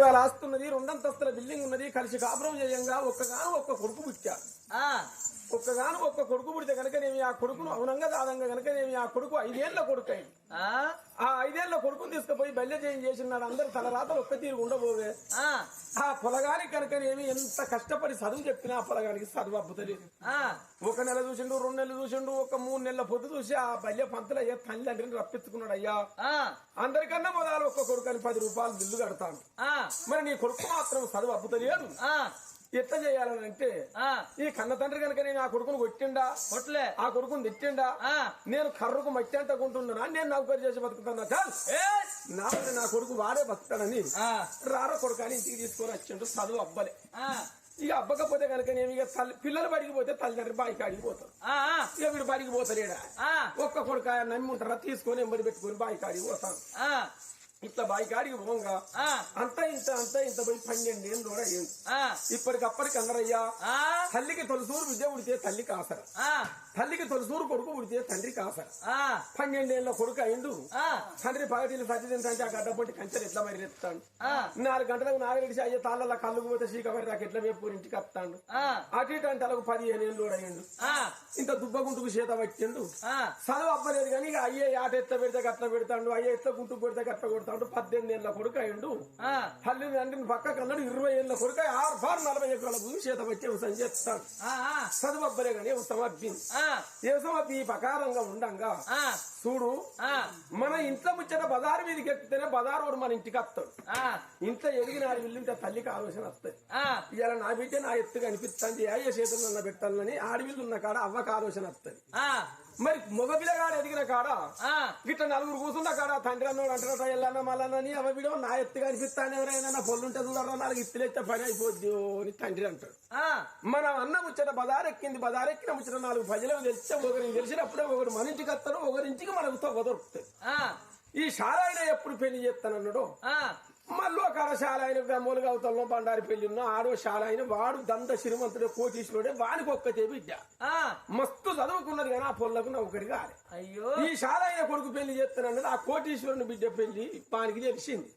ఎకరాల ఆస్తున్నది రెండంతస్తుల బిల్డింగ్ ఉన్నది కలిసి కాపురం చేయంగా ఒక్కగాను ఒక్క కొడుకు పుట్టాడు. ఒక్కగాను ఒక్క కొడుకు పుడితే కనుకనేమి ఆ కొడుకును అవునంగా దాదంగా కనుకనేమి ఆ కొడుకు ఐదేళ్ళ కొడుకు అయింది ఆ? ఐదేళ్ళ కొడుకుని తీసుకుపోయి బల్య చేయం చేసినాడు. అందరు తల రాతలు ఒక్క తీరు ఉండబోవే. ఆ. పొలగానికి కనుకనేమి ఎంత కష్టపడి చదువు చెప్పినా ఆ పొలగానికి చదువు అబ్బుతలేదు. ఆ. ఒక నెల చూసిండు రెండు నెలలు చూసిండు ఒక మూడు నెలల పొద్దు చూసి ఆ బల్య పంతులు అయ్యా తల్లిదండ్రిని రప్పించుకున్నాడు అయ్యా. అందరికన్నా మొదలు ఒక్క కొడుకు అని పది రూపాయలు బిల్లు కడతాను మరి నీ కొడుకు మాత్రం చదువు అబ్బుతలేదు ఆ. ఎట్లా చేయాలని అంటే ఈ కన్న తండ్రి కనుక నేను ఆ కొడుకును కొట్టిండా? కొట్లే. ఆ కొడుకుని తిట్టిండా? నేను కర్రకు మట్టి అంటుకుంటున్నా నేను నౌకరు చేసి బతుకుతున్నా నా నా కొడుకు వాడే బతుకుతాడని రార కొడుకు అని ఇంటికి తీసుకొని వచ్చిండు చదువు అబ్బలే. ఇక అబ్బకపోతే కనుక నేను ఇక తల్లి పిల్లలు బడికి పోతే తల్లిదండ్రి బాయికి అడిగి పోతారు. ఇక వీడు బడికి పోతారేడా ఆ. ఒక్క కొడుకు నమ్మి ఉంటారా తీసుకొని ఎంబడి పెట్టుకొని బాయికి అడిగి పోతాను ఇట్లా బాయికి అడిగి పోగా. అంత ఇంత అంత ఇంత పోయి పన్నెండు ఏళ్ళు కూడా అయ్యింది. ఇప్పటికప్పటికి అందరయ్యా తల్లికి తొలసూరు విద్య ఉడితే తల్లికి ఆసర ఆ. తల్లికి తొలసూరు కొడుకు ఉడితే తండ్రికి ఆసర ఆ. పన్నెండేళ్ళ కొడుకు అయిండు. తండ్రి సత్యదింటే ఆ గడ్డ పొట్టి కంచెలు ఎట్లా మరి ఎత్తాడు నాలుగు గంటలకు నాలుగు అయ్యే తాళ్ళ కళ్ళకు పోతే చీక మరి నాకు ఎట్లా వేపు ఇంటికి వస్తాడు? అటు ఇటు అంటే అలాగ పదిహేను ఏళ్ళు అయ్యిండు. ఇంత దుబ్బగుంటుకు చేత పట్టిండు. చదువు అవ్వలేదు కానీ అయ్యే ఆట ఎట్లా పెడితే గట్ల పెడతాడు అయ్యే ఎట్లా గుంటు పెడితే గట్ల కొడతాడు. పద్దెనిమిది ఏళ్ళ కొడుకు అయ్యిండు. ఆ. తల్లి తండ్రిని పక్క కన్నాడు ఇరవై ఏళ్ళ కొడుకు ఆరు బారు నలభై ఎకరాల భూమి చేత పట్టి వ్యవసాయం చేస్తాడు. ఆ ఆ. చదువు అబ్బలే కానీ వ్యవసాయం అబ్బింది ఆ. వ్యవసాయం అబ్బి ఈ ప్రకారంగా ఉండంగా. చూడు మన ఇంట్లో ముచ్చట బజారు మీదకి ఎక్కితేనే బజారు వాడు మన ఇంటికి వస్తాడు. ఇంట్లో ఎదిగిన ఆడు వెళ్ళింటే తల్లికి ఆలోచన వస్తుంది ఆ. ఇవాళ నా బిడ్డ నా ఎత్తుగా అనిపిస్తుంది అయ్యే చేతులు నన్న పెట్టాలని ఆడవిల్లు ఉన్న కాడ అవ్వక ఆలోచన వస్తుంది. మరి మగ పిల్లగాడు ఎదిగిన కాడ గిట్ట నలుగురు కూర్చున్న కాడ తండ్రి అన్నోడు అంటారట ఎల్లన్న మల్లన్నని అవ వీడో నా ఎత్తుగా అనిపిస్తాను ఎవరైనా పొల్లుంటే చూడరా నాలుగు ఇత్తులెత్తే పని అయిపోద్ది అని తండ్రి అంటాడు. మనం అన్న ముచ్చట బజారెక్కింది బజారెక్కిన ముచ్చట నాలుగు ప్రజలకు తెలిస్తే ఒకరికి తెలిసినప్పుడే ఒకరు మన ఇంటికి వస్తాడు ఒకరింటికి మనకు దొరుకుతుంది. ఈ శాలాయన ఎప్పుడు పెళ్ళి చేస్తానన్నాడు మళ్ళీ ఒక శాలాయన మూలుగా అవతలలో బండారి పెళ్ళి ఉన్న ఆడో శాలాయన వాడు దంత శ్రీమంతుడే కోటీశ్వరుడే వానికి ఒక్కతే బిడ్డ. మస్తు చదువుకున్నది కానీ ఆ పొల్లకు నౌకరి కాదు అయ్యో. ఈ శాలాయన కొడుకు పెళ్ళి చేస్తానన్నది ఆ కోటీశ్వరుని బిడ్డ పెళ్ళి వానికి తెలిసింది.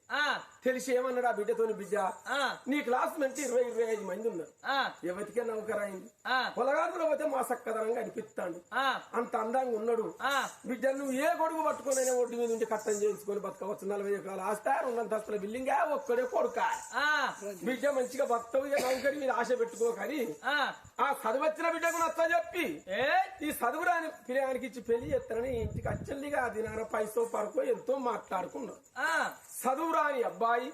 తెలిసి ఏమన్నాడు ఆ బిడ్డతోని బిడ్డ? నీ క్లాస్ నుంచి ఇరవై ఇరవై ఐదు మంది ఉన్నారు. ఎవరికే నౌకరైంది ఆ. పొలగాడులో పోతే మా సక్కదనంగా అనిపిస్తాడు. అంత అందంగా ఉన్నాడు. బిడ్డ నువ్వు ఏ కొడుకు పట్టుకొని ఒడ్డు మీద ఉండి కట్టం చేయించుకొని బతకవచ్చు. నలభై ఎకరాలు ఆస్తా ఉన్నంతస్తుల బిల్డింగ్ ఒక్కడే కొడుక. బిడ్డ మంచిగా ఇక నౌకరి మీద ఆశ పెట్టుకో కానీ ఆ. ఆ చదువు వచ్చిన బిడ్డకు నచ్చ చెప్పి ఈ చదువు రాని పిల్లగానికి ఇచ్చి పెళ్ళి చేస్తానని ఇంటికి అచ్చల్లిగా అది నాన్న పైసో పరకో ఎంతో మాట్లాడుకున్నాడు. ఆ చదువు రాని అబ్బాయి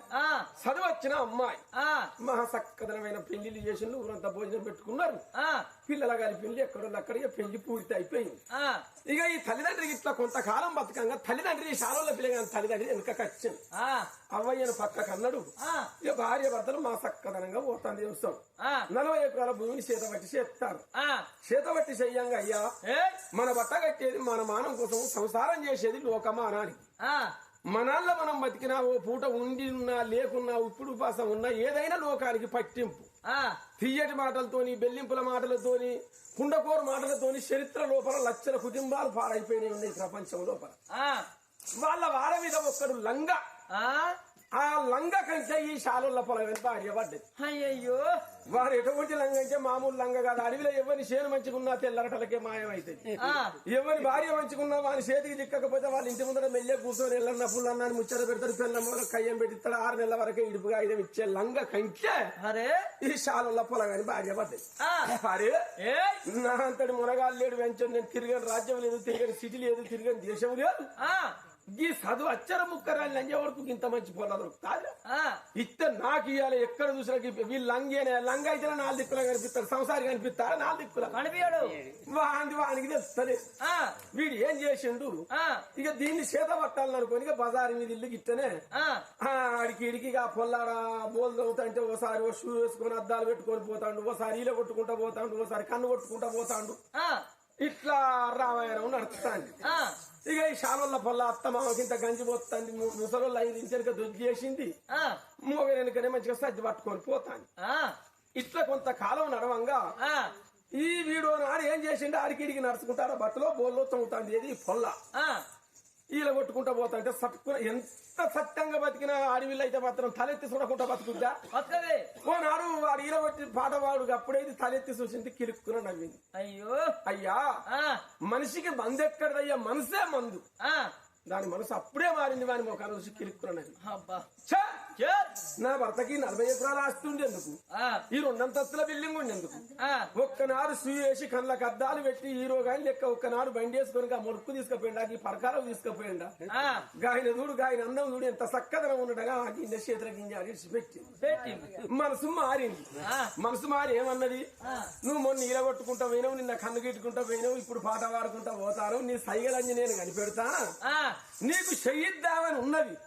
చదువు వచ్చిన అమ్మాయి. ఆ. మహా సక్కదనమైన పెళ్ళిళ్ళు చేసిండు ఊరంతా భోజనం పెట్టుకున్నారు. ఆ. పిల్లల గారి పెళ్ళి ఎక్కడో అక్కడికి పెళ్ళి పూర్తి అయిపోయింది. ఇక ఈ తల్లిదండ్రికి ఇట్లా కొంతకాలం బతకంగా తల్లిదండ్రి శాలలో పిల్లగాని తల్లిదండ్రి వెనుకకి వచ్చింది ఆ. అవ్వయ్యను పక్కకు అన్నాడు ఆ. ఇక భార్య భర్తలు మా సక్కదనంగా పోతాను చూస్తాం నలభై ఎకరాల భూమిని చేత పట్టి చేస్తారు. ఆ. చేత పట్టి చెయ్యంగా అయ్యా. మన బట్ట కట్టేది మన మానం కోసం సంసారం చేసేది లోకమానానికి. మనాల్లో మనం బతికినా ఓ పూట ఉండి ఉన్నా లేకున్నా ఇప్పుడు ఉపాసం ఉన్నా ఏదైనా లోకానికి పట్టింపు. తీయటి మాటలతోని బెల్లింపుల మాటలతోని కుండకోరు మాటలతోని చరిత్ర లోపల లక్షల కుటుంబాలు పాడైపోయినాయి ఉన్నాయి ప్రపంచం లోపల. వాళ్ళ వాడ మీద ఒక్కడు లంగ. ఆ లంగ కంటే ఈ శాలుల పొలం భార్య పడ్డది అయ్యయ్యో. వారు ఎటువంటి లంగ అంటే మామూలు లంగ కాదు. అడవిలో ఎవరిని చేను మంచుకున్నా తెల్లరటలకే మాయమైతుంది. ఎవరి భార్య మంచుకున్నా వాని చేతికి చిక్కకపోతే వాళ్ళ ఇంటి ముందర మెల్లె కూర్చొని ఎల్లన్న పుల్లన్నాన్ని ముచ్చట పెడతాడు పిల్లమ్మ కయ్యం పెట్టిస్తాడు. ఆరు నెలల వరకే ఇడుపుగా ఐదం ఇచ్చే లంగ కంటే అరే. ఈ శాలుల పొలం అని భార్య పడ్డది. అరే. నా అంతటి మునగాలు లేడు వెంచని నేను తిరగని రాజ్యం లేదు తిరగని సిటీ లేదు తిరగని దేశం లేదు. ఈ చదువు అచ్చర ముక్కరాలు లంజ వరకు ఇంత మంచి పొలాలు దొరుకుతాయి ఆ. ఇస్తే నాకు ఇవ్వాలి ఎక్కడ చూసినా వీళ్ళు లంగేనే లంగ అయితే నాలుగు దిక్కులా కనిపిస్తారు సంసారి కనిపిస్తారా నాలుగు దిక్కులా? కనిపించాడు వాంది వానికి తెలుస్తుంది. ఆ. వీడు ఏం చేసిండు? ఆ. ఇక దీన్ని చేత పట్టాలని అనుకోని ఇక బజారు మీద ఇల్లు గిట్టనే ఆ. ఆ, ఆడికి ఇడికి ఇక పొల్లాడ బోల్ తవ్వుతుంటే ఓసారి ఓ షూ వేసుకొని అద్దాలు పెట్టుకొని పోతాడు ఓసారి ఈల కొట్టుకుంటా పోతాడు ఓసారి కన్ను కొట్టుకుంటా పోతాడు. ఆ. ఇట్లా రామాయణం నడుస్తాంది. ఆ. ఇక ఈ శాలల్ల పొల్ల అత్త మామకింత గంజి పోతుంది ముసలోళ్ళు ఐదు ఇంచరిక దొడ్డి చేసింది. మూగ వెనుకనే మంచిగా సజ్జి పట్టుకొని పోతాను ఇట్లా కొంతకాలం నడవంగా ఈ వీడియో నాడు ఏం చేసిండు? ఆడికి ఇడికి నడుచుకుంటారో బట్టలో బోల్లో తొంగుతాంది ఏది పొల్ల? ఈల కొట్టుకుంటా పోతా అంటే సట్టుకున్న ఎంత సత్యంగా బతికిన అడవిలో అయితే మాత్రం తలెత్తి చూడకుండా బతుకుద్దా? వస్తుంది ఓనాడు వాడు ఈల కొట్టి పాట వాడు అప్పుడైతే తలెత్తి చూసింది కిరుక్కున నవ్వింది. అయ్యో. అయ్యా మనిషికి మందు ఎక్కడదయ్యా మనసే మందు. ఆ. దాని మనసు అప్పుడే మారింది వాని ఒక రోజు కిరుక్కున్నది అబ్బా. ఛ! చే నా భర్తకి నలభై ఎకరాలు ఆస్తి ఉండేందుకు. ఆ. ఈ రెండంతస్తుల బిల్డింగ్ ఉండేందుకు. ఒక్కనాడు సుయి వేసి కళ్ళకి అద్దాలు పెట్టి హీరో గాని లెక్క ఒక్కనాడు బండి వేసుకొని మురుక్కు తీసుకుపోయిండా ఈ పరకాలకు తీసుకుపోయిండా. గాయన చూడు గాయన అందం చూడు ఎంత చక్కదనం ఉండగా గింజ చేతుల గింజ పెట్టింది. మనసు మారింది. మనసు మారి ఏమన్నది. నువ్వు మొన్న నీల కొట్టుకుంటా పోయినావు నిన్న కన్ను గిట్టుకుంటా పోయినావు ఇప్పుడు పాట పాడుకుంటా పోతాను నీ సైగలన్నీ నేను కనిపెడతా. నీకు చెయ్యిద్దామని ఉన్నది.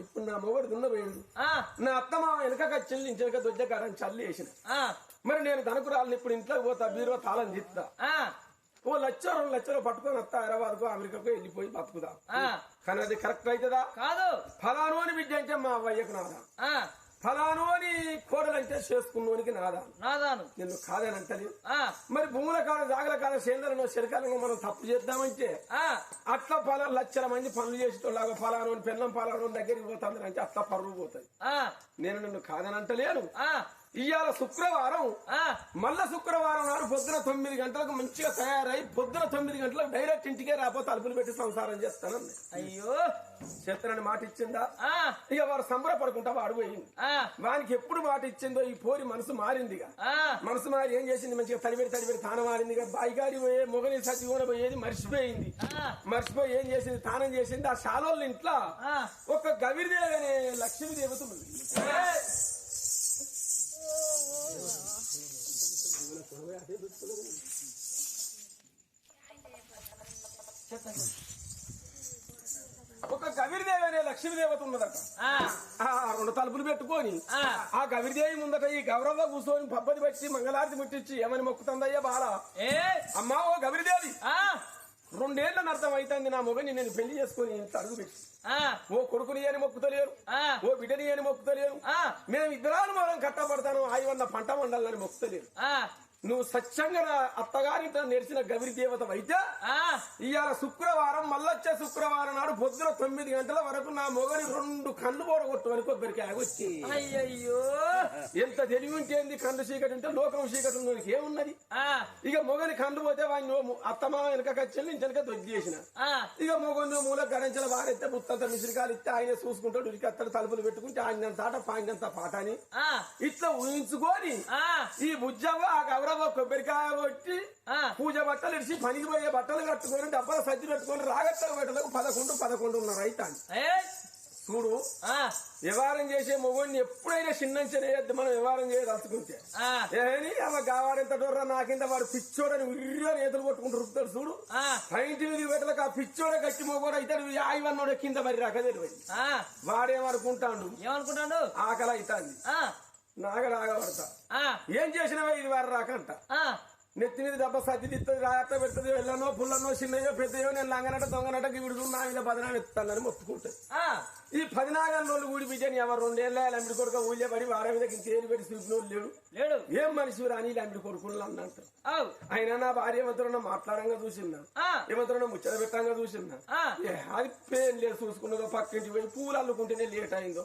ఇప్పుడు నా మొగడు దున్నపోయిండు నా అత్త మా వెనక చెల్లి ఇంచెనక దొడ్డ కాడని చల్లి వేసిన. మరి నేను తనకురాలని ఇప్పుడు ఇంట్లోకి పోతా బీరో తాళం తీస్తా ఓ లక్ష రెండు లక్షలు పట్టుకొని వస్తా హైదరాబాద్కు అమెరికాకు వెళ్ళిపోయి బతుకుదా. కానీ అది కరెక్ట్ అవుతుందా? కాదు. ఫలాను అని బిడ్డ అంటే మా అవ్వయ్యకు నాదా? ఆ ఫలాను అని కోడలంటే చేసుకున్నోనికి నాదా నాదాను. నిన్ను కాదని అంటలేదు ఆ. మరి భూముల కాడ జాగల కాడ సేంద్రంలో శరికాలంగా మనం తప్పు చేద్దామంటే ఆ. అట్లా ఫలా లక్షల మంది పనులు చేసేటోళ్ళగా ఫలాను పెళ్ళం ఫలాను దగ్గరికి పోతుంది అంటే అట్లా పరువు పోతుంది నేను నిన్ను కాదని అంటలేను ఇవాళ శుక్రవారం. మళ్ళా శుక్రవారం నాడు పొద్దున తొమ్మిది గంటలకు మంచిగా తయారై పొద్దున తొమ్మిది గంటలకు డైరెక్ట్ ఇంటికే రాపో తలుపులు పెట్టి సంసారం చేస్తానండి అయ్యో. చెప్తానని మాట ఇచ్చిందా? ఇక వాడు సంబరపడుకుంటా వాడు పోయింది వానికి ఎప్పుడు మాట ఇచ్చిందో ఈ పోరి మనసు మారిందిగా. మనసు మారి ఏం చేసింది? మంచిగా తడిపెడి తడిపెడి తానం మారిందిగా బాయిగాడి పోయే మొగని సచివన పోయేది మర్చిపోయింది. మర్చిపోయి ఏం చేసింది? తానం చేసింది. ఆ శాలోళ్ళ ఇంట్లో ఒక గవిరిదేవి అనే లక్ష్మీ దేవత ఉంది ఒక గవిరిదేవి అనే లక్ష్మీ దేవత ఉన్నదట రెండు తలుపులు పెట్టుకొని ఆ. గవిరిదేవి ముందట ఈ గౌరవ కూర్చొని పబ్బది పెట్టి మంగళారతి ముట్టించి ఏమని మొక్కుతుందయ్యా బాల? ఏ? అమ్మా ఓ గవిరిదేవి. ఆ రెండేళ్ళ నర్థం అవుతుంది నా మొగని నేను పెళ్ళి చేసుకుని ఇంత అడుగు పెట్టి. ఓ కొడుకుని అని మొక్కుతలేరు ఓ బిడ్డని అని మొక్కుతలేరు ఆ. మేము ఇద్దరాలు మనం కట్టబడతాను. ఆయవన్న పంట మండాలని మొక్కుతలేరు ఆ. నువ్వు నా అత్తగారింట నేర్చిన గవిరి దేవత అయితే ఇవాళ శుక్రవారం మళ్ళొచ్చే శుక్రవారం నాడు పొద్దున తొమ్మిది గంటల వరకు నా మొగని రెండు కళ్ళు పోరగొట్టుకొని కొబ్బరికాయ వచ్చి. అయ్యయ్యో. ఎంత తెలివి ఉంటేంది కండు చీకటి ఉంటే లోకం చీకటి ఉన్నోనికి ఏమున్నది? ఇక మొగని కండు పోతే వాడిని అత్తమా వెనక కచ్చెల్ని ఇంటనక దొడ్డి చేసిన. ఇక మొగని మూల గడించల వారెత్తే బుత్తంత మిసిరికాలు ఇస్తే ఆయన చూసుకుంటాడు ఇరికత్తడు తలుపులు పెట్టుకుంటే ఆయన తాట పాయినంత పాట అని. ఇట్లా ఊహించుకొని ఈ బుజ్జవ్వ ఆ గౌరవ కొబ్బరికాయ కొట్టి పూజ బట్టలు ఇడిచి పనికి పోయే బట్టలు కట్టుకొని డబ్బల సజ్జి పెట్టుకొని రాగట్టలు పెట్టలకు పదకొండు పదకొండున్నర అవుతాను ఏయ్! చూడు ఆ. వ్యవహారం చేసే మొగోడిని ఎప్పుడైనా చిన్నంచనేయద్దు మనం వ్యవహారం చేయదలుచుకుంటే. ఏని అవ గావాడెంత డోర్రా నాకింత వాడు పిచ్చోడని ఉర్రని ఎదురు కొట్టుకుంటూ రుపుతాడు చూడు. ఆ. పైంటి మీద పెట్టలకు ఆ పిచ్చోడ గట్టి మొగోడు అవుతాడు ఆయివన్నోడు కింద మరి రాక తెలియదు ఆ. వాడేమనుకుంటాడు? ఏమనుకుంటాడు? ఆకలి అవుతాంది ఆ. ఏం చేసినవే ఇది వారు రాకంట. నెత్తి మీద దెబ్బ సర్ది తిత్తది రాయట పెడుతుంది వెళ్ళనో పుల్లనో చిన్నయో పెద్దయో నేను లంగనట దొంగనట గివిడు నా మీద బదనాన్ని ఎత్తానని మొత్తుకుంటుంది ఈ పదినాగం రోజులు ఊడి బిడ్డని ఎవరు రెండేళ్ళ లంబిడి కొడుక ఊళ్ళే పడి వారి మీద తేలి పెట్టి చూపినోడు లేడు. లేడు. ఏం మనిషి రాని లంబిడి కొడుకులు అన్నంటారు అవు. అయినా నా భార్య ఏమంటారో మాట్లాడంగా చూసిందా? ఆ. ఏమంటారో ముచ్చట పెట్టంగా చూసిందా? అది పేరు లేదు చూసుకున్నదో పక్కింటి పోయి పూలు అల్లుకుంటేనే లేట్ అయిందో.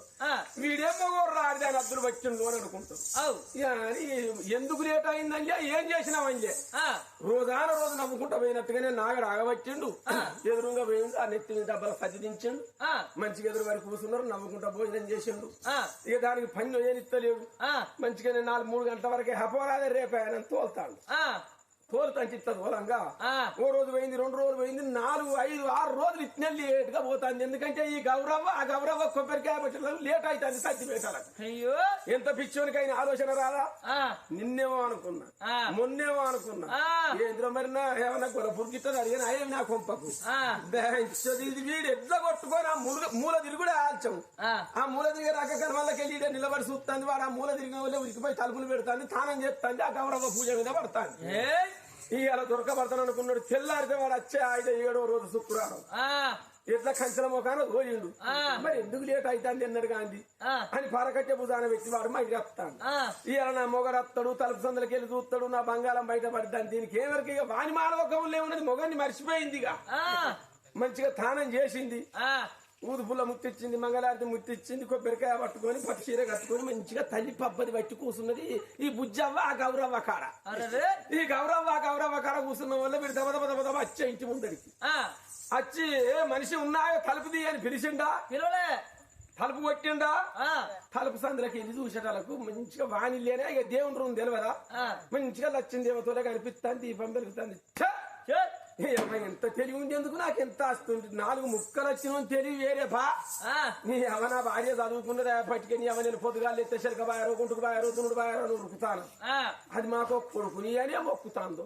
వీడేమో రాడి దాని అద్దరు వచ్చిండు అని అనుకుంటాం ఎందుకు లేట్ అయిందంటే ఏం చేసినామంటే రోజాన రోజు నవ్వుకుంటా పోయినట్టుగానే నాగడు ఆగబట్టిండు. ఎదురుగా పోయిండు ఆ నెత్తి డబ్బాలు సజ్జించిండు మంచిగా ఎదురు వారి కూర్చున్నారు నవ్వుకుంటా భోజనం చేసిండు. ఇక దానికి పని ఏనిస్తలేవు ఆ. మంచిగానే నాలుగు మూడు గంటల వరకే హపోరాదే రేపు ఆయన తోలుతాడు. ఇస్తుంది మూలంగా ఆ. ఓ రోజు పోయింది రెండు రోజులు పోయింది నాలుగు ఐదు ఆరు రోజులు ఇట్నే లేట్గా పోతుంది. ఎందుకంటే ఈ గౌరవ ఆ గౌరవ కొబ్బరికాయ పెట్టడం లేట్ అవుతుంది పెట్టాలకు అయ్యో. ఎంత పిచ్చోనికైనా ఆలోచన రాదా? నిన్నేమో అనుకున్నా. మొన్నేమో అనుకున్నా. ఏంద్ర మరి నా ఏమన్నా గొల పురికిట్టని అడిగిన అయ్యేమి నా కొంపకు? ఇది వీడు ఎట్లా కొట్టుకొని ఆ మూల మూల తిరుగుడే ఆల్చం. ఆ. మూల తిరిగి రాక కనమల్లకి వెళ్ళి నిలబడి చూస్తుంది వాడు ఆ మూల వాళ్ళే ఉరికిపోయి తలుపులు పెడుతుంది తానం చేస్తుంది ఆ గౌరవ పూజ మీద పడుతుంది. ఈ అలా దొరకబడతాను అనుకున్నాడు తెల్లారితే వాడు వచ్చే ఆయన ఏడో రోజు శుక్రవారం. ఎట్లా కంచెల మొఖాన పోయిండు. మరి ఎందుకు లేట్ అవుతుంది అన్నాడు గాంధీ. అని పరకట్టే భుజాన వ్యక్తి వాడు మా ఇంటికి వస్తాడు. ఆ. ఇవాళ నా మొగరత్తాడు తలుపు సందులకి వెళ్ళి చూస్తాడు నా బంగారం బయట పడతాను దీనికి ఏమరికి వాని మానవకం లేవున్నది మొగన్ని మర్చిపోయింది ఇక. మంచిగా తానం చేసింది. ఊదుపుల్ల ముత్తిచ్చింది మంగళారతి ముత్తిచ్చింది కొబ్బరికాయ పట్టుకొని పట్టు చీర కట్టుకొని మంచిగా తల్లి పబ్బది పట్టి కూర్చున్నది ఈ బుజ్జవ్వ ఆ గౌరవ్వ కాడ ఈ గౌరవ్వ ఆ గౌరవ్వ కాడ కూర్చున్న వల్ల మీరు దబ దబ దబ వచ్చే ఇంటి ముందరికి. వచ్చి "ఏ మనిషి ఉన్నాయో తలుపు తీ అని పిలిచిండా? పిలవలే. తలుపు కొట్టిండా? తలుపు సందులకి వెళ్ళి చూసేటాలకు మంచిగా వాణిలేనే ఇక దేవుని రూమ్ తెలియదా మంచిగా లచ్చింది దేవతలో కనిపిస్తాను దీపం పెరుగుతుంది చే, ఎంత తెలివి ఉంది ఎందుకు? నాకు ఎంత వస్తుంది నాలుగు ముక్కలు వచ్చిన తెలివి వేరే బా. నీ అవ నా భార్య చదువుకున్నదా? పట్టుకే నీ నేను పొద్దుగాలు ఎత్తే శరక బాయారో గుంటుకు బాయారో దునుడు బాయారో ఉరుకుతాను. అది మాకు కొడుకుని అనే మొక్కుతాందో.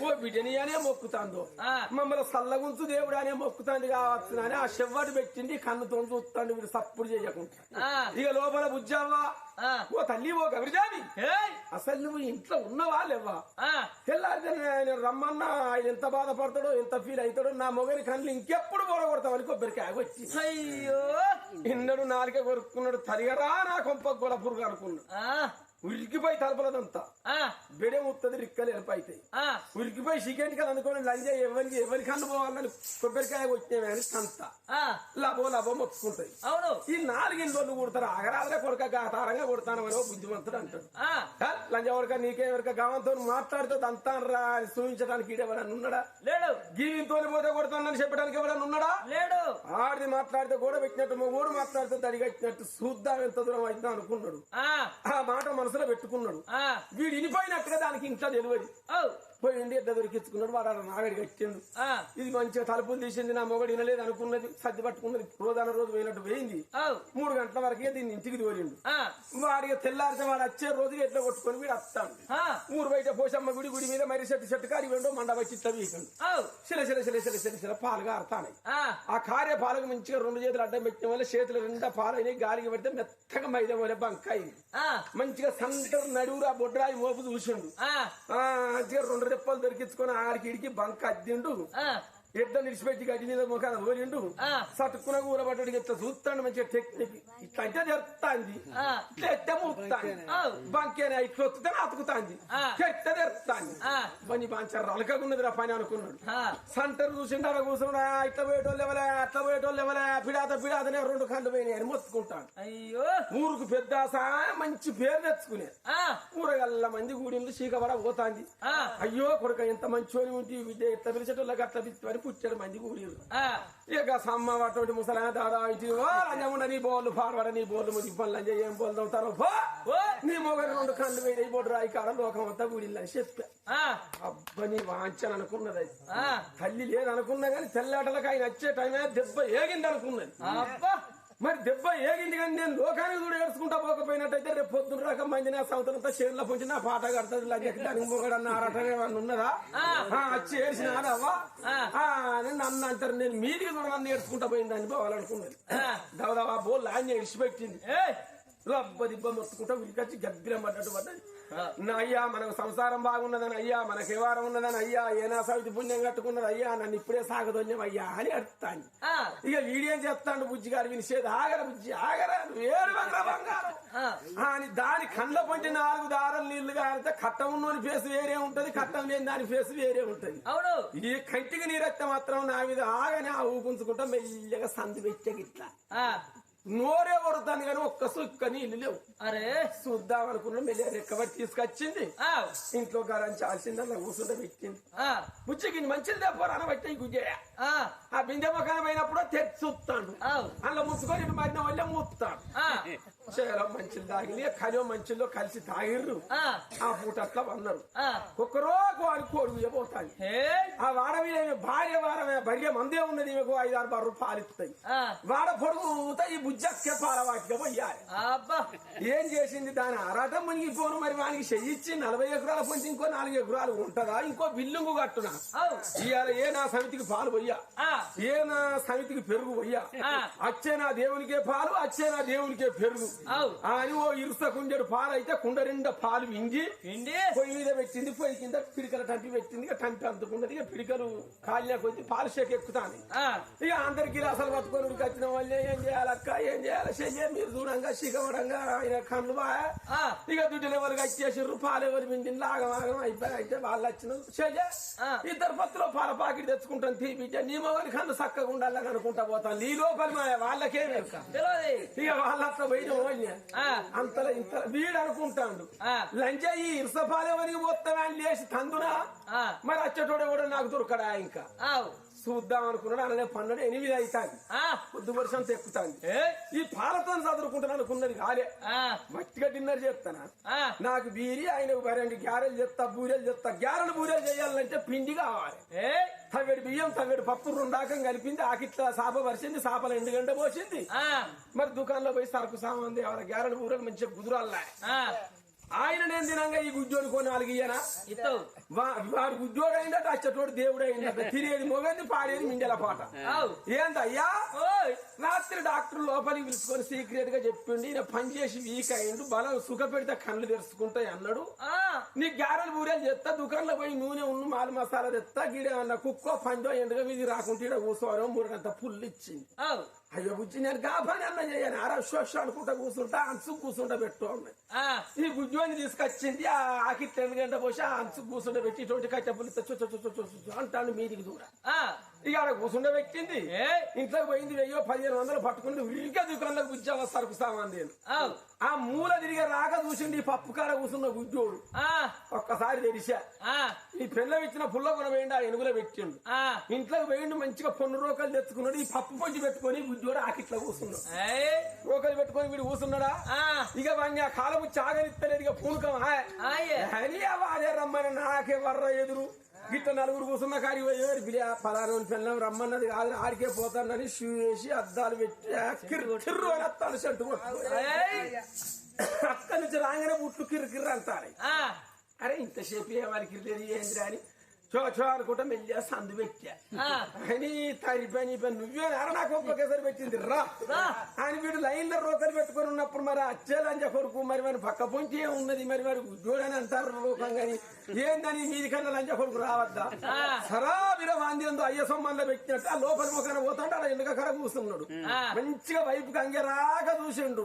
ఓ బిడ్డని అనే మొక్కుతాందో. మమ్మల్ని సల్లగుంచు దేవుడు అనే మొక్కుతాంది కావచ్చు అని ఆ చెవ్వటి పెట్టింది కన్నుతో చూస్తాండి వీడు సప్పుడు చేయకుండా ఇక లోపల బుజ్జావా ఆ, ఓ తల్లి ఓ గవిజాని ఏయ్, అసలు నువ్వు ఇంట్లో ఉన్నవా లేవా? తెల్లారితే నేను రమ్మన్నా ఆయన ఎంత బాధపడతాడో ఎంత ఫీల్ అవుతాడో నా మొగని కళ్ళు ఇంకెప్పుడు బోరగొడతామని కొబ్బరికాయ వచ్చి. అయ్యో. ఇన్నడు నాలుక కొరుక్కున్నాడు తరిగరా నా కొంప గొల పురుగు అనుకున్నాడు. ఉరికిపోయి తలపలదంతా. బెడే ముత్తది రిక్కలు ఎలపైతాయి ఉరికిపోయి చికెన్ కలు అనుకోని లంజ ఎవరికి ఎవరి కన్ను పోవాలని కొబ్బరికాయ వచ్చినవి అని సంత. ఆ, లబో లబో మొత్తుకుంటాయి. అవును. ఈ నాలుగింటి కొడతారు ఆగరాదరే కొడుక గాతారంగా కొడతాను అని బుద్ధిమంతుడు అంటాడు. లంజ ఎవరిక నీకెవరిక గావంతో మాట్లాడితే అంతానరా చూపించడానికి ఈడెవడన్నా ఉన్నాడా? లేడు. గీవితో పోతే కొడతానని చెప్పడానికి ఎవడన్నా ఉన్నాడా? లేడు. ఆడిది మాట్లాడితే గోడ పెట్టినట్టు మొగోడు మాట్లాడితే దడిగట్టినట్టు చూద్దాం ఎంత దూరం అవుతుందా అనుకున్నాడు. ఆ, మాట మనసులో పెట్టుకున్నాడు. వీడు ఇనిపోయినట్టుగా దానికి ఇంట్లో తెలియదు. పోయింది ఎట్లా దొరికించుకున్నాడు? వాడు నాగడి కట్టిండు. ఇది మంచిగా తలుపులు తీసింది నా మొగడు వినలేదు అనుకున్నది సర్ది పట్టుకున్నది. రోజాన రోజు పోయినట్టు పోయింది. మూడు గంటల వరకే దీన్ని ఇంటికి ఆ, వాడికి తెల్లారితే వాడు వచ్చే రోజుకి ఎట్లా కొట్టుకొని వీడు వస్తాడు ఊరు బయట పోసమ్మ గుడి గుడి మీద మరి చెట్టు చెట్టు కాడి వెండో మండ వచ్చి వీకండు చిల చిల చిల చిల చిల చిల పాలుగా అర్థాయి ఆ, కార్య పాలకు మంచిగా రెండు చేతులు అడ్డం పెట్టిన వల్ల చేతులు నిండా పాలైనవి గాలికి పెడితే మెత్తగా మైదా వల్ల బంకాయి మంచిగా సంటర్ నడువురా బొడ్రాయి మోపు చూసిండు. మంచిగా రెండు చెప్పలు దొరికించుకొని ఆడికి ఇడికి బంక అద్దిండు. ఆ, ఎడ్డ నిడిచిపెట్టి గడ్డి మీద ముఖాన ఓరిండు ఆ. సటుక్కున కూరబడ్డాడు ఇట్లా చూస్తాడు మంచిగా టెక్నిక్. ఇట్లా అంటే జరుపుతాంది. ఆ. ఇట్లా ఎత్తే మూపుతాంది బంకేనే ఇట్లా అతుకుతాంది. జరుపుతాంది ఆ, పని బాంచారు అలకగున్నది రా పని అనుకున్నాడు. సంటర్ చూసిండు అలా కూర్చున్నా ఇట్లా పోయేటోళ్ళు ఎవలే అట్లా పోయేటోళ్ళు ఎవలే పిడాత పిడాతనే రెండు కళ్ళు పోయినాయి అని మొత్తుకుంటాడు. అయ్యో. ఊరుకు పెద్ద మంచి పేరు తెచ్చుకునే. ఆ, ఊరగల్ల మంది గూడిండు చీకబడ పోతాంది. అయ్యో కొడుక ఎంత మంచోని ఉంటే విద్య ఎట్లా పిలిచేటోళ్ళకి అట్లా పిలుచుకొని పుచ్చాడు మంది ఆ, ఇక సమ్మ అటువంటి ముసలా దాదా ఇటు లంజముండ నీ బోళ్ళు ఫార్వడ నీ బోళ్ళు ముది పనులు లంజ ఏం బోళ్ళు తవ్వుతారో నీ మొగరు రెండు కళ్ళు వేడి బోడు రాయి కాడ లోకం అంతా గూడిల్లని చెప్పా. ఆ, అబ్బని వాంచని అనుకున్నది తల్లి లేదనుకున్నా కానీ తెల్లాటలకు ఆయన వచ్చే టైమే దెబ్బ ఏగింది అనుకున్నది అబ్బా. మరి దెబ్బ ఏగింది కానీ నేను లోకానికి కూడా ఏడ్చుకుంటా పోకపోయినట్టయితే రేపు పొద్దున్న రకం మంది నా సంవత్సరంతో చేనులో పొంచి నా పాట కడుతుంది లగ్గకి దానికి మొగడన్న ఆరాటం ఏమన్నా ఉన్నదా? వచ్చి అని నన్ను అంటారు. నేను మీదికి కూడా నన్ను ఏడ్చుకుంటా పోయింది అని పోవాలనుకున్నది దవదవా బోల్ ఆయన ఇడిచిపెట్టింది ఏయ్, రబ్బ దిబ్బ మొత్తుకుంటా ఉరికొచ్చి గబ్బిరం పడ్డట్టు పడ్డది. అయ్యా మనకు సంసారం బాగున్నదని అయ్యా మనకు వారం ఉన్నదని అయ్యా ఏనా సవితి పుణ్యం కట్టుకున్నది అయ్యా నన్ను ఇప్పుడే సాగదొన్యం అయ్యా అని అడుగుతాను ఇక వీడియం చెప్తాడు బుజ్జి గారు? వినిసేది ఆగర బుజ్జి ఆగర వేరు బంగారు. అని దాని కండ్ల పొంచి నాలుగు దారం నీళ్ళు కారితే కట్టం ఉన్నోని ఫేస్ వేరే ఉంటది కట్టం లేని దాని ఫేస్ వేరే ఉంటది. అవును. ఈ కంటికి నీరెత్తే మాత్రం నా మీద ఆగనే ఆ ఊపుంచుకుంటా మెల్లగా సంధి పెట్టే గిట్లా. ఆ, నోరే కొడతాను కానీ ఒక్క సుక్క నీళ్ళు లేవు. అరే. చూద్దాం అనుకున్నా రెక్కబట్టి తీసుకొచ్చింది. ఇంట్లో గారం చాల్సింది అలా కూర్చుంటే పెట్టింది. ఆ, బుచ్చికి మంచిది దెబ్బ అనబట్టి గుజ్జేయ ఆ, బిందె మొక్కన పోయినప్పుడు తెచ్చి చూస్తాడు అవు, అందులో ముచ్చుకొని మరిన వల్ల మూస్తాడు చేలో మంచిలు తాగింది. కలియో మంచిలో కలిసి తాగిర్రు. ఆ, పూట అట్లా అన్నారు. ఆ, ఒక్కరో వారి కోడి పోతాను ఏయ్, ఆ వాడ మీద భార్య వారమే భార్య మందే ఉన్నది ఈమెకు ఐదు ఆరు బారు పాలు ఇస్తాయి ఆ, వాడ పొడుగుతా ఈ బుజ్జక్కే పాల వాటిగా పోయాలి. ఏం చేసింది దాని ఆరాటం మునిగిపోను మరి వానికి చెయ్యిచ్చి నలభై ఎకరాల పొంచి ఇంకో నాలుగు ఎకరాలు ఉంటదా? ఇంకో బిల్లుంగు కట్టునా? ఇవాళ ఏ నా సమితికి పాలు పోయ్యా? ఏ నా సమితికి పెరుగు పోయ్యా. అచ్చే నా దేవునికే పాలు అచ్చే నా దేవునికే పెరుగు. అని ఓ ఇరుస కుంజడు పాలు అయితే కుండ నిండా పాలు వింగి పొయ్యి మీద పెట్టింది పొయ్యి కింద పిడికల టంపి పెట్టింది ఇక టంపి అందుకున్నది ఇక పిడికలు కాలిన కొద్ది పాలు షేక్ ఎక్కుతాను ఇక అందరికి అసలు పట్టుకొని ఉరికి వచ్చిన వాళ్ళే ఏం చేయాలక్క ఏం చేయాలి? చెయ్య మీరు దూరంగా శిఖవడంగా ఆయన కళ్ళు ఆ, ఇక దుడ్డులు ఎవరికి వచ్చేసారు పాలు ఎవరు మించింది ఆగం ఆగం అయిపోయి అయితే వాళ్ళు వచ్చిన చెయ్య. ఇద్దరు పత్తులో పాల పాకెట్ తెచ్చుకుంటాను తీపిచ్చ నీ మొగని కన్ను చక్కగా ఉండాలని అనుకుంటా పోతాను. నీ లోపలి మా వాళ్ళకే వెనుక తెలియదు ఇక పోయిన వాళ్ళే ఆ, అంతలో ఇంత వీడు అనుకుంటాడు. ఆ, లంచ ఈ ఇరుసపాలే వరకు పోతామని లేచి తందునా? మరి వచ్చేటోడు కూడా నాకు దొరకడా ఇంకా? చూద్దాం అనుకున్నాడు. అలానే పన్నెండు ఎనిమిది అవుతాంది. పొద్దు వర్షం తెక్కుతాంది. ఈ పాలతో చదువుకుంటాను అనుకున్నది కాలే. మట్టిగా డిన్నర్ చేస్తానా? నాకు బీరి ఆయన రెండు గ్యారెలు చేస్తా బూరెలు చేస్తా. గ్యారెలు బూరెలు చేయాలంటే పిండి కావాలి. తవ్వేడు బియ్యం తవ్వేడు పప్పు రెండాకం కలిపింది. ఆకిట్లా సాప పరిచింది సాపలు ఎండు గంట పోసింది. మరి దుకాణంలో పోయి సరుకు సామాన్ ఎవరి గ్యారెలు బూరెలు మంచిగా కుదురాలా ఆయన నేను తినంగా ఈ గుజ్జోని కొని నాలుగు ఇయ్యనా? ఇత్తవు. వా- వాడు గుజ్జోడు అయిందట అచ్చటోడు దేవుడు అయిందట తినేది మొగంది పాడేది మిండెల పాట. ఏందయ్యా? రాత్రి డాక్టర్ లోపలికి పిలుచుకొని సీక్రెట్గా చెప్పిండి ఈయన పని చేసి వీక్ అయ్యిండు బలం సుఖ పెడితే కళ్ళు తెరుచుకుంటాయి అన్నాడు నీ గారెలు బూరెలు చెత్తా దుకాణంలో పోయి నూనె ఉన్న మాలు మసాలా తెత్తా గిడ అన్న కుక్కో పంజో ఎండుగా వీధి రాకుంటే ఈడ కూర్చోవడం మూడంత పుల్లు ఇచ్చింది అయ్యో బుజ్జి నేను గాపని అన్న చేయను అర షోష అనుకుంటా కూర్చుంటా అంచు కూర్చుంటా పెట్టు ఈ గుజ్జోని తీసుకొచ్చింది ఆ ఆకిట్ రెండు గంట పోసి ఆ అంచు కూర్చుండ పెట్టి ఇటువంటి చొచ్చు చొచ్చు చొచ్చు అంటాను మీదికి దూర ఇక ఆడ కూర్చుండ పెట్టింది. ఏ, ఇంట్లోకి పోయింది వెయ్యో పదిహేను వందలు పట్టుకుని వీరికే దుకాణంలోకి గుజ్జావ సరుకు సామాన్ నేను. ఆ. మూల తిరిగి రాక చూసిండి ఈ పప్పు కాడ కూర్చున్న గుజ్జోడు. ఒక్కసారి తెరిసా ఆ, ఈ పిల్ల ఇచ్చిన పుల్ల కొన వేయండి ఆ ఎనుగులో పెట్టిండు. ఇంట్లోకి వేయండి మంచిగా పొన్ను రోకలు తెచ్చుకున్నాడు ఈ పప్పు పొంచి పెట్టుకొని గుజ్జోడు ఆకిట్లో కూర్చున్నాడు రోకలు పెట్టుకొని వీడు కూర్చున్నాడా ఇక వాడిని ఆ కాలము చాగనిస్తలేదు ఇక పూనుకం హాయ్. రమ్మని నాకే వర్ర ఎదురు. గిట్ట నలుగురు కూర్చున్న కాడికి పోయేవారు బిడ్డ పలానా పిల్లం రమ్మన్నది కాదు ఆడికే పోతానని షూ వేసి అద్దాలు పెట్టి కిర్రు అని అత్తాను చెట్టు అక్కడి నుంచి రాగానే బుట్లు కిర్రు కిర్రు అంటారు. అరే ఇంతసేపు ఏ వారికి లేదు ఏంద్రా అని చో చో అనుకుంటా మెల్లి సందు పెట్టా. అని తరి పని పని నువ్వే అర నాకు ఒక్కొక్కసారి పెట్టింది రా. అని వీడు లైన్లో రోకలు పెట్టుకొని ఉన్నప్పుడు మరి అచ్చేలంజ కొడుకు మరి మరి పక్క పొంచి ఉన్నది మరి మరి ఉద్యోగని అంటారు రూపం కానీ. ఏందని మీది కన్నా లంజ కొడుకు రావద్దా. సరా వీర వాంది ఉందో అయ్య సొమ్మంలో పెట్టినట్టు ఆ లోపల ముఖాన పోతాడు అలా ఎందుకు కర కూర్చున్నాడు ఆ. మంచిగా వైపుకి అంగరాగా చూసిండు.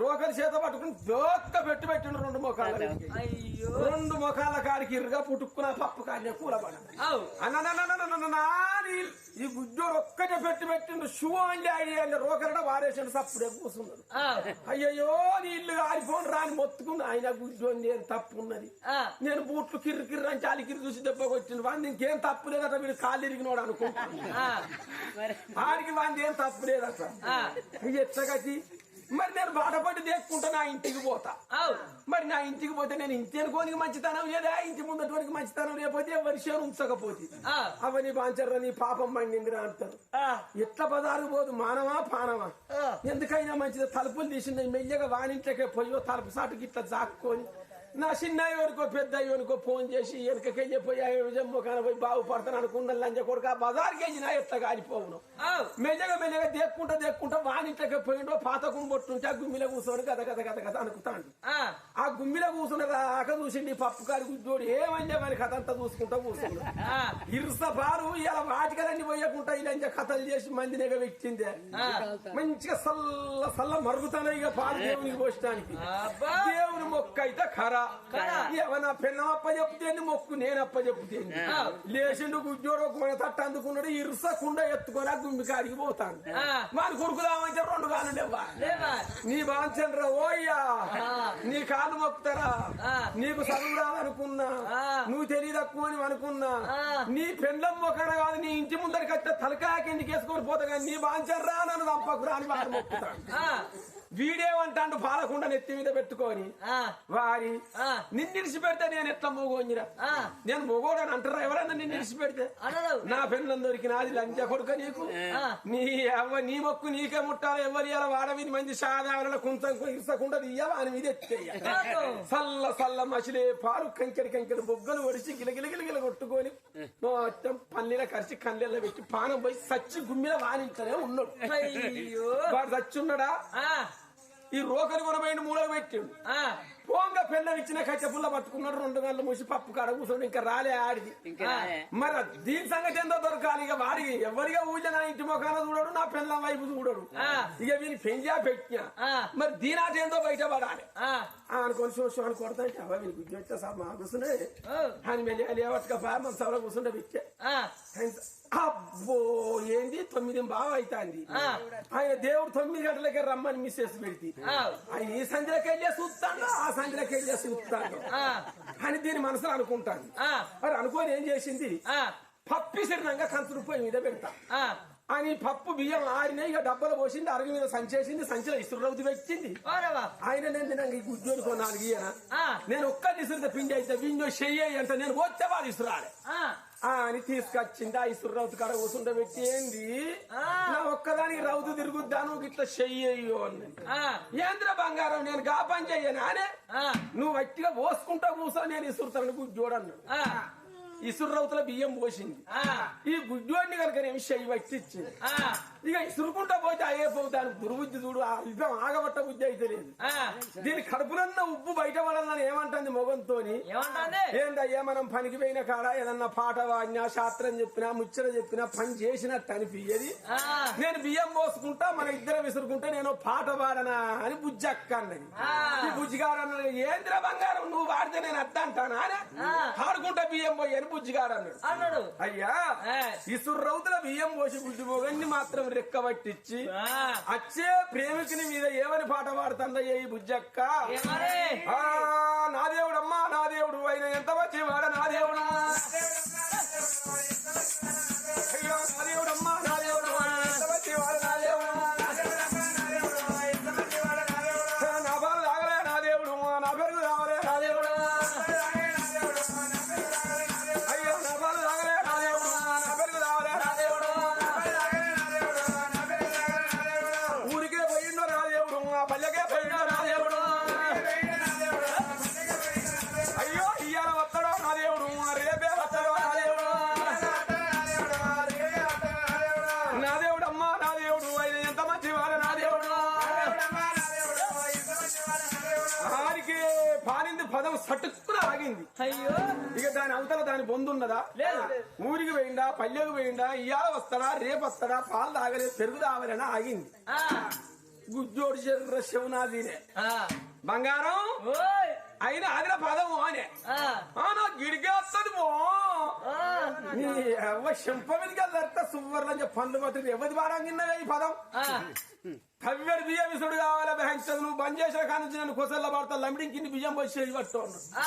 రోకలు చేత పట్టుకుని దోక్క పెట్టి పెట్టిండు రెండు ముఖాల అయ్యో. రెండు ముఖాల కాడికి ఇరుగా పుట్టుకున్న పప్పు కాడిని అని ఈ గుజ్జోడు ఒక్కటే పెట్టి పెట్టిండు షూ అండి అని రోకరడ వారేసిండు సప్పుడే కూర్చున్నాడు ఆ, అయ్యయ్యో నీ ఇల్లు ఆరిపోను రాని మొత్తుకుని ఆయన గుజ్జోని నేను తప్పు ఉన్నది ఆ, నేను బూట్లు కిర్రు కిర్రు అని చాలి కిర్రు చూసి దెబ్బ కొట్టిండు. వాడిని ఇంకేం తప్పు లేదట వీడు కాళ్ళు ఇరిగినోడు అనుకుంటాను ఆడికి వాడిని ఏం తప్పు లేదట. ఆ, ఎట్లగతి మరి నేను బాధపడి దేక్కుంటా నా ఇంటికి పోతా. మరి నా ఇంటికి పోతే నేను ఇంటి అనుకోనికి మంచితనం లేదా ఇంటి ముందటువంటి మంచితనం లేకపోతే ఎవరి షేరు ఉంచకపోతే. అవని బాంచర్రా నీ పాపం మండిందిరా అంటారు. ఎట్ల బజారు పోదు మానవా పానవా? ఎందుకైనా మంచిది తలుపులు తీసింది మెల్లగా వానింట్లోకే పోయో తలుపు సాటుకి ఇట్లా జాక్కొని నా చిన్న ఎవరికో పెద్ద ఎవరికో ఫోన్ చేసి వెనకకెళ్ళి పోయి జమ్మకాన పోయి బాగుపడతాను అనుకున్న లంజ కొడుకు ఆ బజార్కి వెళ్ళినా ఎట్లా కాలిపోవును. అవు మెల్లగా దేక్కుంటా దేక్కుంటా వానింట్లోకి పోయిండో పాతకం పొట్టుంటే ఆ గుమ్మిలో కూర్చొని గద గద గద గద అనుకుతాడు ఆ, ఆ గుమ్మిలో కూర్చున్న రాక చూసిండి పప్పు కాడి గుడ్డోడు ఏమైందే మరి కథ అంతా చూసుకుంటా కూర్చున్నాడు ఇరుస బారు ఇలా వాటికలన్నీ పోయకుండా ఇలా కథలు చేసి మందిని పెట్టిందే. ఆ, మంచిగా సల్ల సల్ల మరుగుతాను ఇక పాలు దేవునికి పోసడానికి దేవుని మొక్క అయితే ఖరా ఖరా. ఏమన్నా పెన్నం అప్ప చెప్తేంది మొక్కు నేను అప్ప చెప్తేంది. లేచిండు గుజ్జోడు మన తట్ట అందుకున్నాడు ఇరుసకుండా ఎత్తుకొని ఆ గుమ్మి కాడికి పోతాను ఆ. వాని కొడుకుదామంటే రెండు కాలు నీ బాంచండ్రా ఓయ్యా. నీ కాళ్ళు మొక్కుతారా. నీకు చదువు రాదనుకున్నా. నువ్వు తెలివి తక్కువ అని అనుకున్నా. నీ పెండ్లం మొక్కన కాదు నీ ఇంటి ముందరికి వచ్చే తలకాయ కిందకి వేసుకొని పోతా కానీ నీ బాంచర్రా నన్ను దంపకురా అని వాడు మొక్కుతాడు ఆ, వీడేమంటాడు? పాలకుండా నెత్తి మీద పెట్టుకొని ఆ, వారి ఆ, నిన్నిడిచి పెడితే నేను ఎట్లా మోగోంజిరా ఆ, నేను మొగోడు అని అంటారా ఎవరన్నా నిన్నిడిచి పెడితే నా పెన్నం దొరికి నాది లంచ కొడుక నీకు. నీ అవ్వ నీ మొక్కు నీకే ముట్టాలి. ఎవరి ఇలా వాడవిని మంది సాధారణ కుంచం ఇరుసకుండా ఇయ్యవా అని మీద. సల్ల సల్ల మసిలే పాలు కంకెడి కంకెడి బొగ్గలు ఒడిచి గిలగిలగిలగిల కొట్టుకొని మొత్తం పల్లెల కరిచి కళ్ళెల్లో పెట్టి పానం పోయి సచ్చి గుమ్మిల వానింటనే ఉన్నాడు. వాడు చచ్చున్నాడా ఆ, ఈ రోకలి కొనబోయిన మూలకు పెట్టిండు. పోంగ పిల్లం ఇచ్చిన కచ్చ పుల్ల పట్టుకున్నాడు రెండు గంటలు మూసి పప్పు కాడ కూర్చొని ఇంకా రాలే ఆడిది. మరి దీని సంగతి ఎంతో దొరకాలి ఇక వాడికి ఎవరిగా ఊళ్ళో నా ఇంటి మొఖాన చూడడు నా పిల్లం వైపు చూడడు. ఇక వీని పెంచా పెట్టినా. మరి దీనాట ఏందో బయట పడాలి. అనుకొని చూసి అని కొడతా అవ్వ వీనికి ఉద్యోగం వచ్చా సార్? మా కూర్చునే ఓ, అని వెళ్ళి లేవట్టుగా మన సభలో కూర్చుంటే ఆ, అబ్బో ఏంది? తొమ్మిది బాగా అవుతాంది. ఆయన దేవుడు తొమ్మిది గంటలకే రమ్మని మిస్సెస్ పెడితే. ఆయన ఈ సంధ్యలోకి వెళ్ళే చూస్తాడు ఆ సంధ్యలోకి వెళ్ళే చూస్తాడు. అని దీని మనసులో అనుకుంటాను. మరి అనుకోని ఏం చేసింది? ఆ, పప్పిసిరినంగా కంచుడు పొయ్యి మీద పెడతా. అని పప్పు బియ్యం ఆరిన ఇక డబ్బలో పోసింది అరుగు మీద సంచేసింది సంచిలో ఇసురవుతు పెట్టింది ఆయన నేను తిన్నాక ఈ గుడ్డోని కొన్నాను నేను ఒక్క ఇసురుత పిండి అయితే వింజో చెయ్యి అంటే నేను పోతే వాడు ఇసురాలే. అని తీసుకొచ్చింది ఆ ఇసురు రౌతు కాడ కూర్చుంటే పెట్టి ఏంది ఆ. నా ఒక్కదానికి రౌతు తిరుగుద్దా నువ్వు ఇట్లా చెయ్యో అని ఆ, ఏంద్ర బంగారం నేను గా పని చెయ్యను? అనే నువ్వు గట్టిగా పోసుకుంటా కూర్చో నేను ఇసురుతాను ఆ, ఇసురు రౌతుల బియ్యం పోసింది. ఈ గుడ్డోడిని కనుక నేను చెయ్యి పట్టించింది ఇక ఇసురుకుంటా పోతే అయ్యే దానికి దుర్బుద్ధి చూడు ఆ యుద్ధం ఆగబట్ట బుద్ధి అయితే లేదు. దీని కడుపులన్న ఉప్పు బయట పడాలని ఏమంటుంది మొగంతోని? ఏమంటాంది? ఏందయ్యా మనం పనికి పోయిన కాడ ఏదన్నా పాట వాడినా శాస్త్రం చెప్పినా ముచ్చట చెప్పినా పని చేసినట్టు అనిపించేది నేను బియ్యం పోసుకుంటా మన ఇద్దరం విసురుకుంటే నేను పాట పాడనా అని బుజ్జక్క అన్నది ఆ. ఈ బుజ్జిగాడు ఏంద్ర బంగారం నువ్వు వాడితే నేను అద్ద అంటానా అని ఆ. పాడుకుంటా బియ్యం పోయి అని బుజ్జిగాడు అన్నాడు. అన్నాడు అయ్యా. ఇసురు రౌతుల బియ్యం పోసి బుజ్జి మొగన్ని మాత్రం రెక్కబట్టించి ఆ, అచ్చే ప్రేమికుని మీద ఏమని పాట పాడుతుందయ్యా ఈ బుజ్జక్క? నా దేవుడమ్మా నా దేవుడు ఆయన ఎంత మంచి వాడ బొందున్నదా లేదు. ఊరికి పోయిందా పల్లెకు పోయిందా ఇయ్యాల వస్తాడా రేపు వస్తాడా పాలు తాగలేదు పెరుగు తాగలేనా ఆగింది. గుజ్జోడి శరీర శివనాథీనే. బంగారం? అయినా ఆదిన పదము అనే నా గిడికే వస్తుంది ఎవ్వ శంప మీదకి వెళ్తా సువర్ణ పనులు పట్టింది ఎవరి బాడంగిన్నవే ఈ పదం? ఆ, కవ్వెడు బియ్యం ఇసుడు కావాలా బ్యాంక్ నువ్వు బంద్ చేసిన కానీ నన్ను కొసల్లో పడతా లంబడింగ్ కింది బియ్యం పోసి. ఆ,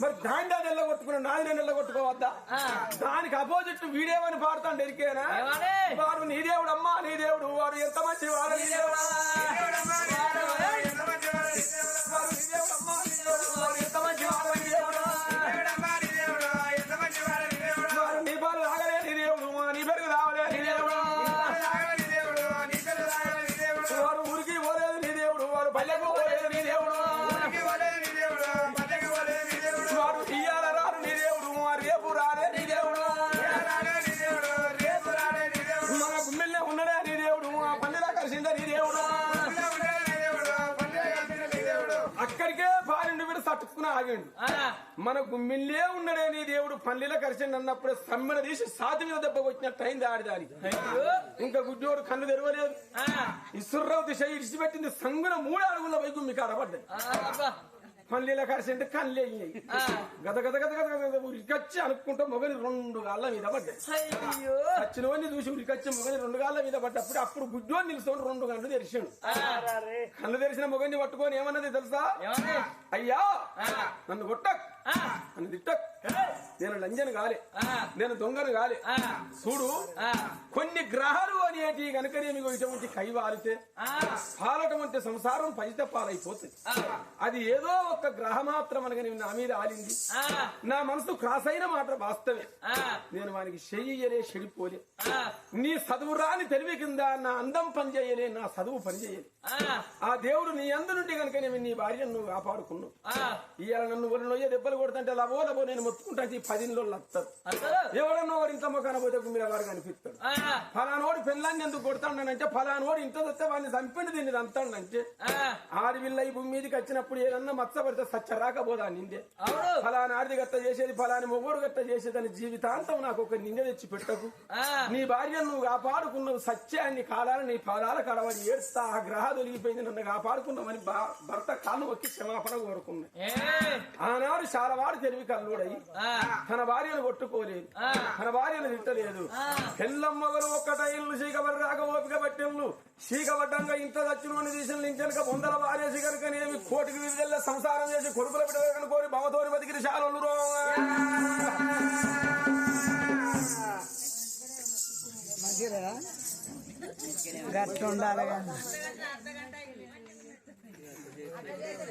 మరి దాండా నెల్ల కొట్టుకున్నా నాది నెల్ల కొట్టుకోవద్దా. దానికి అపోజిట్ వీడేమని పాడుతాడు ఎరికేనా? వాడు నీ దేవుడు అమ్మా నీ దేవుడు వాడు ఎంత మంచి వాడు నీ దేవుడు తట్టుకుని ఆగిండు. ఆ, మన గుమ్మిల్లే ఉన్నడే నీ దేవుడు. పల్లెలో కలిసిండు అన్నప్పుడు సమ్మెడ తీసి సాతి మీద దెబ్బ కొట్టినట్టు అయింది ఆడి దానికి. అయ్యో. ఇంకా గుడ్డోడు కన్ను తెరవలేదు. ఆ, ఇసుర్రావు దిశ ఇడిచిపెట్టింది సంగున మూడు అడుగుల పై గుమ్మి కాడబడ్డాయి ఆ, అబ్బా. పల్లెలో కలిసింటే కళ్ళు వెళ్ళినాయి గద గద గద గద గద ఉరికచ్చి అనుకుంటా మొగని రెండు గాళ్ళ మీద పడ్డాయి. వచ్చినవన్నీ చూసి ఉరికచ్చి మొగని రెండు గాళ్ళ మీద పడ్డప్పుడు అప్పుడు గుడ్డోని నిలుచుకొని రెండు గంటలు తెరిచాడు. కళ్ళు తెరిచిన మొగని పట్టుకొని ఏమన్నది తెలుసా? అయ్యా నన్ను కొట్టక్. నన్ను తిట్టక్. నేను లంజను కాలే. నేను దొంగను కాలే. చూడు కొన్ని గ్రహాలు అనేటి కనుక మీకు ఇటువంటి కై వాలితే ఆ, పాలటం అంటే సంసారం పైత పాలైపోతుంది అది ఏదో ఒక గ్రహ మాత్రం అనగా నా మీద ఆలింది. నా మనసు క్రాస్ అయిన మాట వాస్తవే. నేను వానికి చెయ్యలే చెడిపోలే. నీ చదువు రాని తెలివి కింద నా అందం పనిచేయలే నా చదువు పనిచేయలే. ఆ, దేవుడు నీ అందు నుండి కనుక నేను నీ భార్యను నువ్వు కాపాడుకున్నావు. ఇవాళ నన్ను ఒళ్ళు నొయ్య దెబ్బలు కొడుతుంటే లవో లవో నేను ఈ పదిలో వస్తారు ఎవడన్నా వాడు ఇంట్లో మొక్కన పోతే గుమ్మిన వాడు కనిపిస్తాడు. ఫలానోడు పెళ్ళాన్ని ఎందుకు కొడతాడంటే ఫలానోడు ఇంట్లో వస్తే వాడిని చంపిండి దీన్ని ఆ, ఆడవిల్ల ఈ భూమి మీదకి వచ్చినప్పుడు ఏదన్నా మచ్చ పడితే సచ్చ రాకపోదా నిందే. ఫలానా ఆడిది గట్ట చేసేది ఫలాని మొగోడు గట్ట చేసేదని జీవితాంతం నాకు ఒక నిందె తెచ్చి పెట్టకు. నీ భార్యను నువ్వు కాపాడుకున్నావు సత్యాన్ని కాలాలని నీ పాదాల కడవని ఏడుస్తా ఆ గ్రహ తొలిగిపోయింది నన్ను కాపాడుకున్నామని భర్త కాళ్ళు మొక్కి క్షమాపణ కోరుకున్నా. ఆనాడు చాలా వాడు తెలివి కల్లుడయి తన భార్యను కొట్టుకోలేదు. ఆ. తన భార్యను తిట్టలేదు. పెళ్ళమ్మగలు ఒక్కటైళ్ళు సీకబడి రాక ఓపిక పట్టెళ్ళు సీకబడ్డంగా ఇంత దచ్చినోని తీసిన లింకెనక బొందల భార్య సిగరికనేమి కోటికి విడుదల సంసారం చేసి కొడుకుల బిడ్డ కోరి భవతోని బతికిరి శాలలు కానీ.